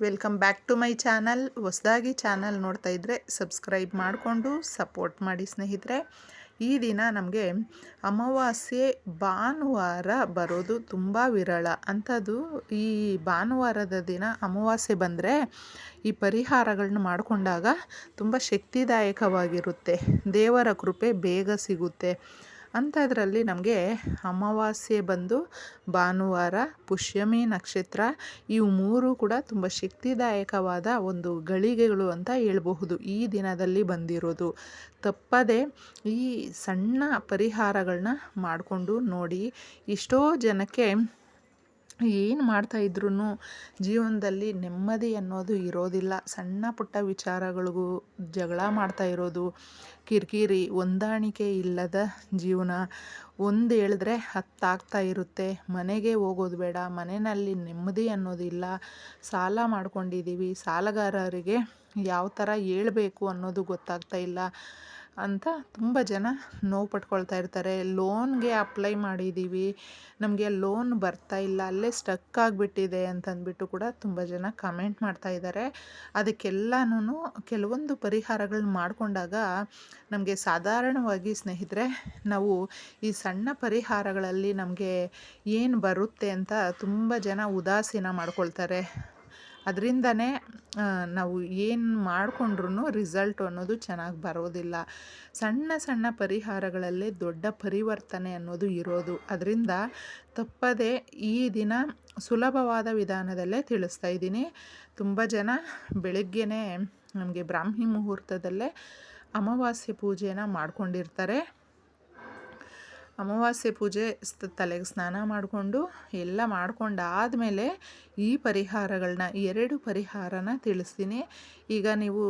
Welcome back to my channel. ಹೊಸದಾಗಿ channel ನೋಡ್ತಾ ಇದ್ದರೆ ಸಬ್ಸ್ಕ್ರೈಬ್ ಮಾಡಿಕೊಂಡು ಸಪೋರ್ಟ್ ಮಾಡಿ ಸ್ನೇಹಿತರೆ. ಈ ದಿನ ನಮಗೆ ಅಮಾವಾಸ್ಯೆ ಭಾನುವಾರ ಬರೋದು ತುಂಬ ವಿರಳ. ಅಂಥದ್ದು ಈ ಭಾನುವಾರದ ದಿನ ಅಮಾವಾಸ್ಯೆ ಬಂದರೆ ಈ ಪರಿಹಾರಗಳನ್ನ ಮಾಡಿಕೊಂಡಾಗ ತುಂಬ ಶಕ್ತಿದಾಯಕವಾಗಿರುತ್ತೆ. ದೇವರ ಕೃಪೆ ಬೇಗ ಸಿಗುತ್ತೆ. ಅಂಥದ್ರಲ್ಲಿ ನಮಗೆ ಅಮಾವಾಸ್ಯೆ ಬಂದು ಭಾನುವಾರ, ಪುಷ್ಯಮಿ ನಕ್ಷತ್ರ ಇವು ಮೂರು ಕೂಡ ತುಂಬ ಶಕ್ತಿದಾಯಕವಾದ ಒಂದು ಗಳಿಗೆಗಳು ಅಂತ ಹೇಳಬಹುದು. ಈ ದಿನದಲ್ಲಿ ಬಂದಿರೋದು. ತಪ್ಪದೆ ಈ ಸಣ್ಣ ಪರಿಹಾರಗಳನ್ನ ಮಾಡಿಕೊಂಡು ನೋಡಿ ಎಷ್ಟೋ ಜನಕ್ಕೆ ಏನು ಮಾಡ್ತಾಯಿದ್ರು ಜೀವನದಲ್ಲಿ ನೆಮ್ಮದಿ ಅನ್ನೋದು ಇರೋದಿಲ್ಲ. ಸಣ್ಣ ಪುಟ್ಟ ವಿಚಾರಗಳಿಗೂ ಜಗಳ ಮಾಡ್ತಾ ಇರೋದು, ಕಿರಿಕಿರಿ, ಹೊಂದಾಣಿಕೆ ಇಲ್ಲದ ಜೀವನ. ಒಂದು ಹೇಳಿದ್ರೆ ಹತ್ತಾಗ್ತಾ ಇರುತ್ತೆ. ಮನೆಗೆ ಹೋಗೋದು ಬೇಡ, ಮನೆಯಲ್ಲಿ ನೆಮ್ಮದಿ ಅನ್ನೋದಿಲ್ಲ. ಸಾಲ ಮಾಡ್ಕೊಂಡಿದ್ದೀವಿ. ಸಾಲಗಾರರಿಗೆ ಯಾವ ಥರ ಹೇಳ್ಬೇಕು ಅನ್ನೋದು ಗೊತ್ತಾಗ್ತಾ ಇಲ್ಲ. ಅಂತ ತುಂಬ ಜನ ನೋವು ಪಟ್ಕೊಳ್ತಾ ಇರ್ತಾರೆ. ಲೋನ್ಗೆ ಅಪ್ಲೈ ಮಾಡಿದ್ದೀವಿ ನಮಗೆ ಲೋನ್ ಬರ್ತಾ ಇಲ್ಲ. ಅಲ್ಲೇ ಸ್ಟಕ್ ಆಗಿಬಿಟ್ಟಿದೆ ಅಂತಂದ್ಬಿಟ್ಟು ಕೂಡ ತುಂಬ ಜನ ಕಮೆಂಟ್ ಮಾಡ್ತಾ ಇದ್ದಾರೆ. ಅದಕ್ಕೆಲ್ಲನೂ ಕೆಲವೊಂದು ಪರಿಹಾರಗಳನ್ನ ಮಾಡಿಕೊಂಡಾಗ ನಮಗೆ ಸಾಧಾರಣವಾಗಿ ಸ್ನೇಹಿತರೆ, ನಾವು ಈ ಸಣ್ಣ ಪರಿಹಾರಗಳಲ್ಲಿ ನಮಗೆ ಏನು ಬರುತ್ತೆ ಅಂತ ತುಂಬ ಜನ ಉದಾಸೀನ ಮಾಡ್ಕೊಳ್ತಾರೆ. ಅದರಿಂದನೇ ನಾವು ಏನು ಮಾಡಿಕೊಂಡ್ರೂ ರಿಸಲ್ಟ್ ಅನ್ನೋದು ಚೆನ್ನಾಗಿ ಬರೋದಿಲ್ಲ. ಸಣ್ಣ ಸಣ್ಣ ಪರಿಹಾರಗಳಲ್ಲೇ ದೊಡ್ಡ ಪರಿವರ್ತನೆ ಅನ್ನೋದು ಇರೋದು. ಅದರಿಂದ ತಪ್ಪದೇ ಈ ದಿನ ಸುಲಭವಾದ ವಿಧಾನದಲ್ಲೇ ತಿಳಿಸ್ತಾ ಇದ್ದೀನಿ. ತುಂಬ ಜನ ಬೆಳಗ್ಗೆನೇ ನಮಗೆ ಬ್ರಾಹ್ಮಿ ಮುಹೂರ್ತದಲ್ಲೇ ಅಮಾವಾಸ್ಯೆ ಪೂಜೆನ ಮಾಡ್ಕೊಂಡಿರ್ತಾರೆ. ಅಮಾವಾಸ್ಯೆ ಪೂಜೆ ತಲೆಗೆ ಸ್ನಾನ ಮಾಡಿಕೊಂಡು ಎಲ್ಲ ಮಾಡ್ಕೊಂಡಾದಮೇಲೆ ಈ ಪರಿಹಾರಗಳನ್ನ ಎರಡು ಪರಿಹಾರನ ತಿಳಿಸ್ತೀನಿ. ಈಗ ನೀವು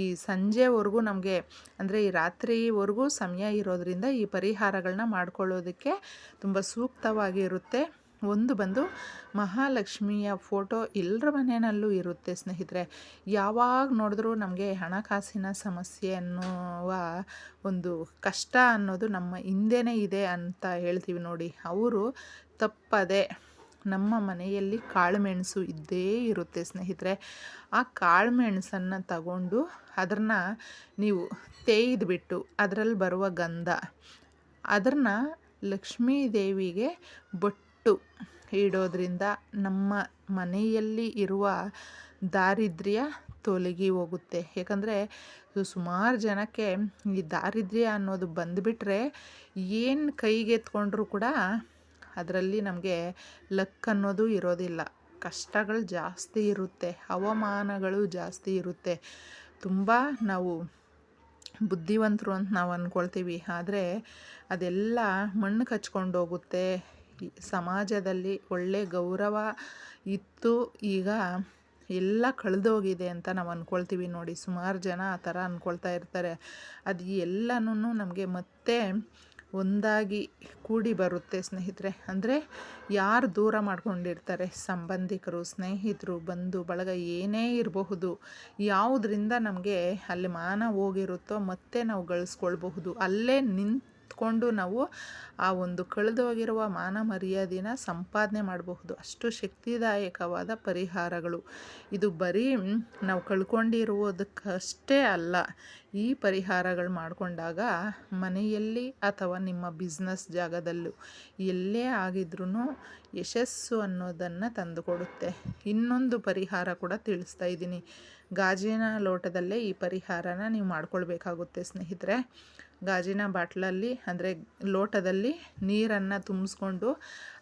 ಈ ಸಂಜೆವರೆಗೂ ನಮಗೆ, ಅಂದರೆ ಈ ರಾತ್ರಿವರೆಗೂ ಸಮಯ ಇರೋದರಿಂದ ಈ ಪರಿಹಾರಗಳನ್ನ ಮಾಡ್ಕೊಳ್ಳೋದಕ್ಕೆ ತುಂಬ ಸೂಕ್ತವಾಗಿರುತ್ತೆ. ಒಂದು ಬಂದು ಮಹಾಲಕ್ಷ್ಮಿಯ ಫೋಟೋ ಎಲ್ಲರ ಮನೆಯಲ್ಲೂ ಇರುತ್ತೆ ಸ್ನೇಹಿತರೆ. ಯಾವಾಗ ನೋಡಿದ್ರೂ ನಮಗೆ ಹಣಕಾಸಿನ ಸಮಸ್ಯೆ ಅನ್ನುವ ಒಂದು ಕಷ್ಟ ಅನ್ನೋದು ನಮ್ಮ ಹಿಂದೆನೇ ಇದೆ ಅಂತ ಹೇಳ್ತೀವಿ ನೋಡಿ. ಅವರು ತಪ್ಪದೆ ನಮ್ಮ ಮನೆಯಲ್ಲಿ ಕಾಳುಮೆಣಸು ಇದ್ದೇ ಇರುತ್ತೆ ಸ್ನೇಹಿತರೆ. ಆ ಕಾಳುಮೆಣಸನ್ನು ತಗೊಂಡು ಅದನ್ನು ನೀವು ತೇಯ್ದುಬಿಟ್ಟು ಅದರಲ್ಲಿ ಬರುವ ಗಂಧ ಅದನ್ನು ಲಕ್ಷ್ಮೀ ದೇವಿಗೆ ಬೊಟ್ಟು ಇಡೋದ್ರಿಂದ ನಮ್ಮ ಮನೆಯಲ್ಲಿ ಇರುವ ದಾರಿದ್ರ್ಯ ತೊಲಗಿ ಹೋಗುತ್ತೆ. ಯಾಕಂದರೆ ಸುಮಾರು ಜನಕ್ಕೆ ಈ ದಾರಿದ್ರ್ಯ ಅನ್ನೋದು ಬಂದುಬಿಟ್ರೆ ಏನು ಕೈಗೆ ಎತ್ಕೊಂಡ್ರೂ ಕೂಡ ಅದರಲ್ಲಿ ನಮಗೆ ಲಕ್ ಅನ್ನೋದು ಇರೋದಿಲ್ಲ. ಕಷ್ಟಗಳು ಜಾಸ್ತಿ ಇರುತ್ತೆ ಹವಾಮಾನಗಳು ಜಾಸ್ತಿ ಇರುತ್ತೆ. ತುಂಬ ನಾವು ಬುದ್ಧಿವಂತರು ಅಂತ ನಾವು ಅಂದ್ಕೊಳ್ತೀವಿ ಆದರೆ ಅದೆಲ್ಲ ಮಣ್ಣು ಕಚ್ಕೊಂಡು ಹೋಗುತ್ತೆ ಸಮಾಜದಲ್ಲಿ ಒಳ್ಳೆ ಗೌರವ ಇತ್ತು. ಈಗ ಎಲ್ಲ ಕಳೆದೋಗಿದೆ ಅಂತ ನಾವು ಅಂದ್ಕೊಳ್ತೀವಿ ನೋಡಿ. ಸುಮಾರು ಜನ ಆ ಥರ ಅಂದ್ಕೊಳ್ತಾ ಇರ್ತಾರೆ. ಅದು ಎಲ್ಲನೂ ನಮಗೆ ಮತ್ತೆ ಒಂದಾಗಿ ಕೂಡಿ ಬರುತ್ತೆ ಸ್ನೇಹಿತರೆ. ಅಂದರೆ ಯಾರು ದೂರ ಮಾಡ್ಕೊಂಡಿರ್ತಾರೆ? ಸಂಬಂಧಿಕರು, ಸ್ನೇಹಿತರು, ಬಂಧು, ಬಳಗ ಏನೇ ಇರಬಹುದು. ಯಾವುದರಿಂದ ನಮಗೆ ಅಲ್ಲಿ ಮಾನ ಹೋಗಿರುತ್ತೋ ಮತ್ತೆ ನಾವು ಗಳಿಸ್ಕೊಳ್ಬಹುದು. ಅಲ್ಲೇ ನಿಂತು ಕೊಂಡು ನಾವು ಆ ಒಂದು ಕಳೆದೋಗಿರುವ ಮಾನ ಮರ್ಯಾದೆನ ಸಂಪಾದನೆ ಮಾಡಬಹುದು. ಅಷ್ಟು ಶಕ್ತಿದಾಯಕವಾದ ಪರಿಹಾರಗಳು. ಇದು ಬರೀ ನಾವು ಕಳ್ಕೊಂಡಿರುವುದಕ್ಕಷ್ಟೇ ಅಲ್ಲ. ಈ ಪರಿಹಾರಗಳು ಮಾಡಿಕೊಂಡಾಗ ಮನೆಯಲ್ಲಿ ಅಥವಾ ನಿಮ್ಮ ಬಿಸ್ನೆಸ್ ಜಾಗದಲ್ಲೂ ಎಲ್ಲೇ ಆಗಿದ್ರೂ ಯಶಸ್ಸು ಅನ್ನೋದನ್ನು ತಂದುಕೊಡುತ್ತೆ. ಇನ್ನೊಂದು ಪರಿಹಾರ ಕೂಡ ತಿಳಿಸ್ತಾ ಇದ್ದೀನಿ. ಗಾಜಿನ ಲೋಟದಲ್ಲೇ ಈ ಪರಿಹಾರನ ನೀವು ಮಾಡ್ಕೊಳ್ಬೇಕಾಗುತ್ತೆ ಸ್ನೇಹಿತರೆ. ಗಾಜಿನ ಬಾಟ್ಲಲ್ಲಿ, ಅಂದರೆ ಲೋಟದಲ್ಲಿ ನೀರನ್ನು ತುಂಬಿಸ್ಕೊಂಡು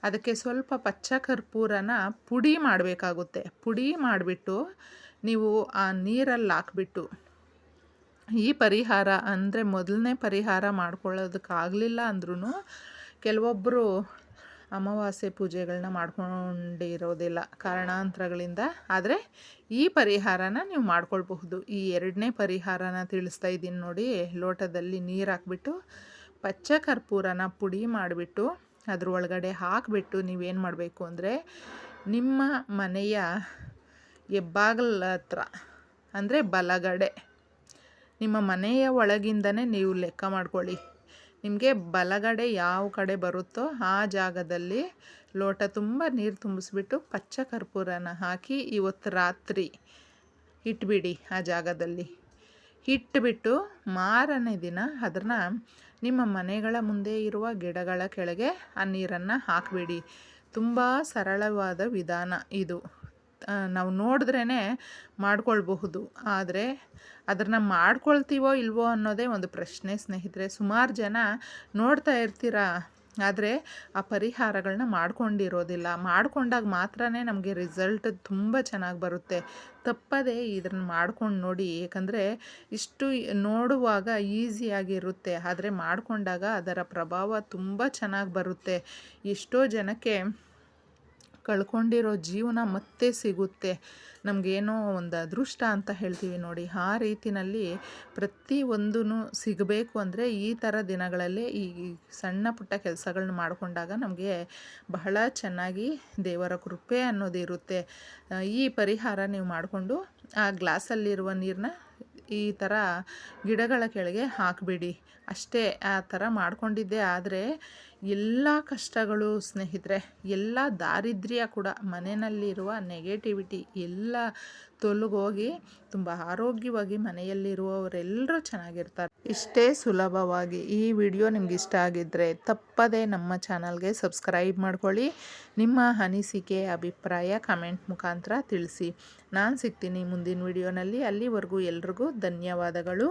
ಅದಕ್ಕೆ ಸ್ವಲ್ಪ ಪಚ್ಚ ಕರ್ಪೂರನ ಪುಡಿ ಮಾಡಬೇಕಾಗುತ್ತೆ. ಪುಡಿ ಮಾಡಿಬಿಟ್ಟು ನೀವು ಆ ನೀರಲ್ಲಿ ಹಾಕ್ಬಿಟ್ಟು ಈ ಪರಿಹಾರ, ಅಂದರೆ ಮೊದಲನೇ ಪರಿಹಾರ ಮಾಡ್ಕೊಳ್ಳೋದಕ್ಕಾಗಲಿಲ್ಲ ಅಂದ್ರೂ ಕೆಲವೊಬ್ಬರು ಅಮಾವಾಸ್ಯೆ ಪೂಜೆಗಳನ್ನ ಮಾಡ್ಕೊಂಡಿರೋದಿಲ್ಲ ಕಾರಣಾಂತರಗಳಿಂದ. ಆದರೆ ಈ ಪರಿಹಾರನ ನೀವು ಮಾಡ್ಕೊಳ್ಬಹುದು. ಈ ಎರಡನೇ ಪರಿಹಾರನ ತಿಳಿಸ್ತಾ ಇದ್ದೀನಿ ನೋಡಿ. ಲೋಟದಲ್ಲಿ ನೀರು ಹಾಕ್ಬಿಟ್ಟು, ಪಚ್ಚ ಕರ್ಪೂರನ ಪುಡಿ ಮಾಡಿಬಿಟ್ಟು, ಅದ್ರ ಒಳಗಡೆ ಹಾಕಿಬಿಟ್ಟು ನೀವೇನು ಮಾಡಬೇಕು ಅಂದರೆ, ನಿಮ್ಮ ಮನೆಯ ಹೆಬ್ಬಾಗಲ ಹತ್ರ, ಅಂದರೆ ಬಲಗಡೆ, ನಿಮ್ಮ ಮನೆಯ ಒಳಗಿಂದನೇ ನೀವು ಲೆಕ್ಕ ಮಾಡ್ಕೊಳ್ಳಿ. ನಿಮಗೆ ಬಲಗಡೆ ಯಾವ ಕಡೆ ಬರುತ್ತೋ ಆ ಜಾಗದಲ್ಲಿ ಲೋಟ ತುಂಬ ನೀರು ತುಂಬಿಸ್ಬಿಟ್ಟು ಪಚ್ಚ ಕರ್ಪೂರನ ಹಾಕಿ ಇವತ್ತು ರಾತ್ರಿ ಇಟ್ಬಿಡಿ ಆ ಜಾಗದಲ್ಲಿ. ಇಟ್ಬಿಟ್ಟು ಮಾರನೇ ದಿನ ಅದನ್ನು ನಿಮ್ಮ ಮನೆಗಳ ಮುಂದೆ ಇರುವ ಗಿಡಗಳ ಕೆಳಗೆ ಆ ನೀರನ್ನು ಹಾಕಿಬಿಡಿ. ತುಂಬ ಸರಳವಾದ ವಿಧಾನ ಇದು. ನಾವು ನೋಡಿದ್ರೇ ಮಾಡ್ಕೊಳ್ಬಹುದು. ಆದರೆ ಅದನ್ನು ಮಾಡ್ಕೊಳ್ತೀವೋ ಇಲ್ವೋ ಅನ್ನೋದೇ ಒಂದು ಪ್ರಶ್ನೆ ಸ್ನೇಹಿತರೆ. ಸುಮಾರು ಜನ ನೋಡ್ತಾ ಇರ್ತೀರಾ, ಆದರೆ ಆ ಪರಿಹಾರಗಳನ್ನ ಮಾಡ್ಕೊಂಡಿರೋದಿಲ್ಲ. ಮಾಡ್ಕೊಂಡಾಗ ಮಾತ್ರನೇ ನಮಗೆ ರಿಸಲ್ಟ್ ತುಂಬ ಚೆನ್ನಾಗಿ ಬರುತ್ತೆ. ತಪ್ಪದೇ ಇದನ್ನು ಮಾಡ್ಕೊಂಡು ನೋಡಿ, ಏಕೆಂದರೆ ಇಷ್ಟು ನೋಡುವಾಗ ಈಸಿಯಾಗಿರುತ್ತೆ ಆದರೆ ಮಾಡಿಕೊಂಡಾಗ ಅದರ ಪ್ರಭಾವ ತುಂಬ ಚೆನ್ನಾಗಿ ಬರುತ್ತೆ. ಎಷ್ಟೋ ಜನಕ್ಕೆ ಕಳ್ಕೊಂಡಿರೋ ಜೀವನ ಮತ್ತೆ ಸಿಗುತ್ತೆ. ನಮಗೇನೋ ಒಂದು ಅದೃಷ್ಟ ಅಂತ ಹೇಳ್ತೀವಿ ನೋಡಿ. ಆ ರೀತಿನಲ್ಲಿ ಒಂದೂ ಸಿಗಬೇಕು ಅಂದರೆ ಈ ಥರ ದಿನಗಳಲ್ಲೇ ಈ ಸಣ್ಣ ಪುಟ್ಟ ಕೆಲಸಗಳನ್ನ ಮಾಡಿಕೊಂಡಾಗ ನಮಗೆ ಬಹಳ ಚೆನ್ನಾಗಿ ದೇವರ ಕೃಪೆ ಅನ್ನೋದಿರುತ್ತೆ ಈ ಪರಿಹಾರ ನೀವು ಮಾಡಿಕೊಂಡು ಆ ಗ್ಲಾಸಲ್ಲಿರುವ ನೀರನ್ನ ಈ ಥರ ಗಿಡಗಳ ಕೆಳಗೆ ಹಾಕಿಬಿಡಿ. ಅಷ್ಟೇ ಆ ಥರ ಮಾಡ್ಕೊಂಡಿದ್ದೆ. ಆದರೆ ಎಲ್ಲ ಕಷ್ಟಗಳು, ಸ್ನೇಹಿತರೆ, ಎಲ್ಲ ದಾರಿದ್ರ್ಯ ಕೂಡ ಮನೆಯಲ್ಲಿರುವ ನೆಗೆಟಿವಿಟಿ ಎಲ್ಲ ತೊಲಗೋಗಿ ತುಂಬ ಆರೋಗ್ಯವಾಗಿ ಮನೆಯಲ್ಲಿರುವವರೆಲ್ಲರೂ ಚೆನ್ನಾಗಿರ್ತಾರೆ. ಇಷ್ಟೇ ಸುಲಭವಾಗಿ ಈ ವಿಡಿಯೋ ನಿಮ್ಗೆ ಇಷ್ಟ ಆಗಿದ್ದರೆ ತಪ್ಪದೇ ನಮ್ಮ ಚಾನಲ್ಗೆ ಸಬ್ಸ್ಕ್ರೈಬ್ ಮಾಡ್ಕೊಳ್ಳಿ. ನಿಮ್ಮ ಅನಿಸಿಕೆ, ಅಭಿಪ್ರಾಯ ಕಮೆಂಟ್ ಮುಖಾಂತರ ತಿಳಿಸಿ. ನಾನು ಸಿಗ್ತೀನಿ ಮುಂದಿನ ವಿಡಿಯೋನಲ್ಲಿ. ಅಲ್ಲಿವರೆಗೂ ಎಲ್ರಿಗೂ ಧನ್ಯವಾದಗಳು.